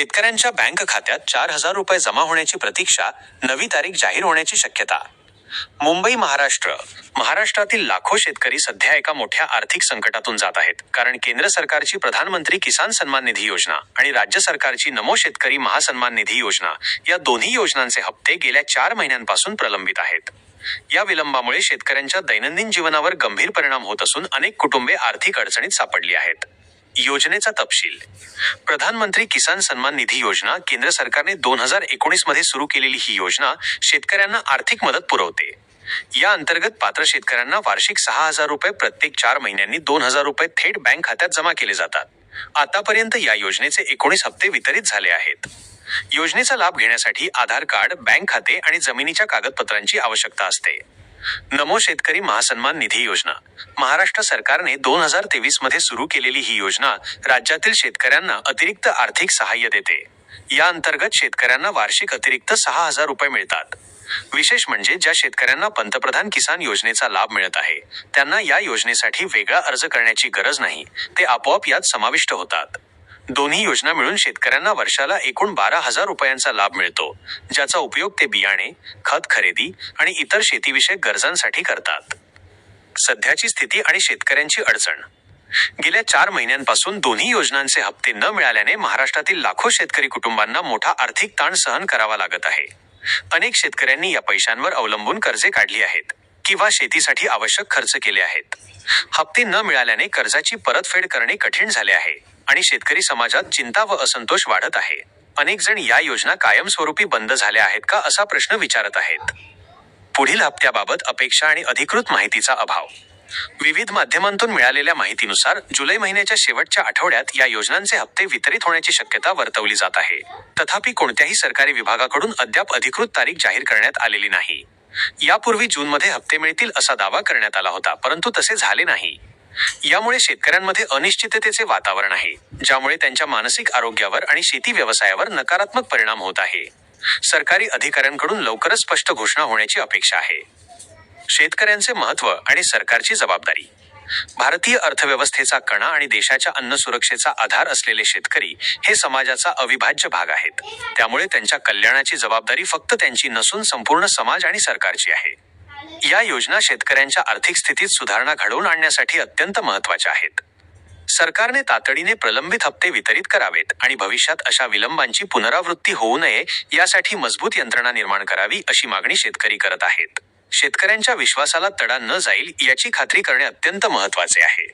शेतकऱ्यांच्या बँक खात्यात चार हजार रुपये जमा होण्याची प्रतीक्षा नवी तारीख जाहीर होण्याची शक्यता. मुंबई महाराष्ट्र. महाराष्ट्रातील लाखो शेतकरी सध्या एका मोठ्या आर्थिक संकटातून जात आहेत. कारण केंद्र सरकारची प्रधानमंत्री किसान सन्मान निधी योजना आणि राज्य सरकारची नमो शेतकरी महासन्मान निधी योजना या दोन्ही योजनांचे हप्ते गेल्या चार महिन्यांपासून प्रलंबित आहेत. या विलंबामुळे शेतकऱ्यांच्या दैनंदिन जीवनावर गंभीर परिणाम होत असून अनेक कुटुंबे आर्थिक अडचणीत सापडली आहेत. योजनेचा तपशील. प्रधानमंत्री किसान सन्मान निधी योजना केंद्र सरकारने दोन हजार एकोणीसमध्ये सुरू केलेली ही योजना शेतकऱ्यांना आर्थिक मदत पुरवते. या अंतर्गत पात्र शेतकऱ्यांना वार्षिक सहा हजार रुपये प्रत्येक चार महिन्यांनी दोन हजार रुपये थेट बँक खात्यात जमा केले जातात. आतापर्यंत या योजनेचे एकोणीस हप्ते वितरित झाले आहेत. योजनेचा लाभ घेण्यासाठी आधार कार्ड बँक खाते आणि जमिनीच्या कागदपत्रांची आवश्यकता असते. नमो शेतकरी महासन्मान निधी योजना. महाराष्ट्र सरकारने दोन हजार तेवीसमध्ये सुरू केलेली ही योजना राज्यातील शेतकऱ्यांना अतिरिक्त आर्थिक सहाय्य देते. या अंतर्गत शेतकऱ्यांना वार्षिक अतिरिक्त सहा हजार रुपये मिळतात. विशेष म्हणजे ज्या शेतकऱ्यांना पंतप्रधान किसान योजनेचा लाभ मिळत आहे त्यांना या योजनेसाठी वेगळा अर्ज करण्याची गरज नाही ते आपोआप यात समाविष्ट होतात. दोन्ही योजना मिळून शेतकऱ्यांना वर्षाला एकूण बारा हजार रुपयांचा लाभ मिळतो ज्याचा उपयोग ते बियाणे खत खरेदी आणि इतर शेतीविषयक गरजांसाठी करतात. सध्याची स्थिती आणि शेतकऱ्यांची अडचण. गेल्या चार महिन्यांपासून दोन्ही योजनांचे हप्ते न मिळाल्याने महाराष्ट्रातील लाखो शेतकरी कुटुंबांना मोठा आर्थिक ताण सहन करावा लागत आहे. अनेक शेतकऱ्यांनी या पैशांवर अवलंबून कर्जे काढली आहेत किंवा शेतीसाठी आवश्यक खर्च केले आहेत. हप्ते न मिळाल्याने कर्जाची परतफेड करणे कठीण झाले आहे. आणि शेतकरी समाजात चिंता व असंतोष वाढत आहे. अनेक जण या योजना कायमस्वरूपी बंद झाल्या आहेत का असा प्रश्न विचारत आहेत. पुढील हप्त्याबाबत अपेक्षा आणि अधिकृत माहितीचा अभाव. विविध माध्यमांतून मिळालेल्या माहितीनुसार जुलै महिन्याच्या शेवटच्या आठवड्यात या योजनांचे हप्ते वितरित होण्याची शक्यता वर्तवली जात आहे. तथापि कोणत्याही सरकारी विभागाकडून अद्याप अधिकृत तारीख जाहीर करण्यात आलेली नाही. यापूर्वी जूनमध्ये हप्ते मिळतील असा दावा करण्यात आला होता परंतु तसे झाले नाही. यामुळे शेतकऱ्यांमध्ये अनिश्चिततेचे वातावरण आहे ज्यामुळे त्यांच्या मानसिक आरोग्यावर आणि शेती व्यवसायावर नकारात्मक परिणाम होत आहे. सरकारी अधिकाऱ्यांकडून लवकरच स्पष्ट घोषणा होण्याची अपेक्षा आहे. शेतकऱ्यांचे महत्त्व आणि सरकारची जबाबदारी. भारतीय अर्थव्यवस्थेचा कणा आणि देशाच्या अन्न सुरक्षेचा आधार असलेले शेतकरी हे समाजाचा अविभाज्य भाग आहेत. त्यामुळे त्यांच्या कल्याणाची जबाबदारी फक्त त्यांची नसून संपूर्ण समाज आणि सरकारची आहे. या योजना शेतकऱ्यांच्या आर्थिक स्थितीत सुधारणा घडवून आणण्यासाठी अत्यंत महत्त्वाच्या आहेत. सरकारने तातडीने प्रलंबित हप्ते वितरित करावेत आणि भविष्यात अशा विलंबांची पुनरावृत्ती होऊ नये यासाठी मजबूत यंत्रणा निर्माण करावी अशी मागणी शेतकरी करत आहेत. शेतकऱ्यांच्या विश्वासाला तडा न जाईल याची खात्री करणे अत्यंत महत्त्वाचे आहे.